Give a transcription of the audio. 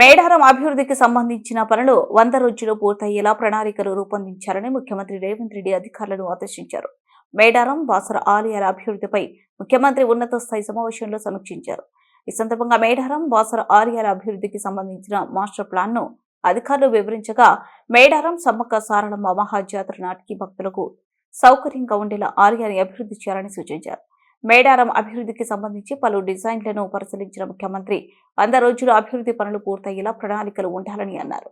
మేడారం అభివృద్ధికి సంబంధించిన పనులు వంద రోజులు పూర్తయ్యేలా ప్రణాళికలు రూపొందించారని ముఖ్యమంత్రి రేవంత్ రెడ్డి అధికారులను ఆదేశించారు. మేడారం బాసర ఆలయాల అభివృద్ధిపై ముఖ్యమంత్రి ఉన్నత స్థాయి సమావేశంలో సమీక్షించారు. ఈ సందర్భంగా మేడారం బాసర ఆలయాల అభివృద్ధికి సంబంధించిన మాస్టర్ ప్లాన్ను అధికారులు వివరించగా మేడారం సమ్మక్క సారళమ్మ మహాజాతర నాటికి భక్తులకు సౌకర్యంగా ఉండేలా ఆలయాన్ని అభివృద్ధి చేయాలని సూచించారు. మేడారం అభివృద్ధికి సంబంధించి పలు డిజైన్లను పరిశీలించిన ముఖ్యమంత్రి వంద రోజుల అభివృద్ధి పనులు పూర్తయ్యేలా ప్రణాళికలు ఉండాలని అన్నారు.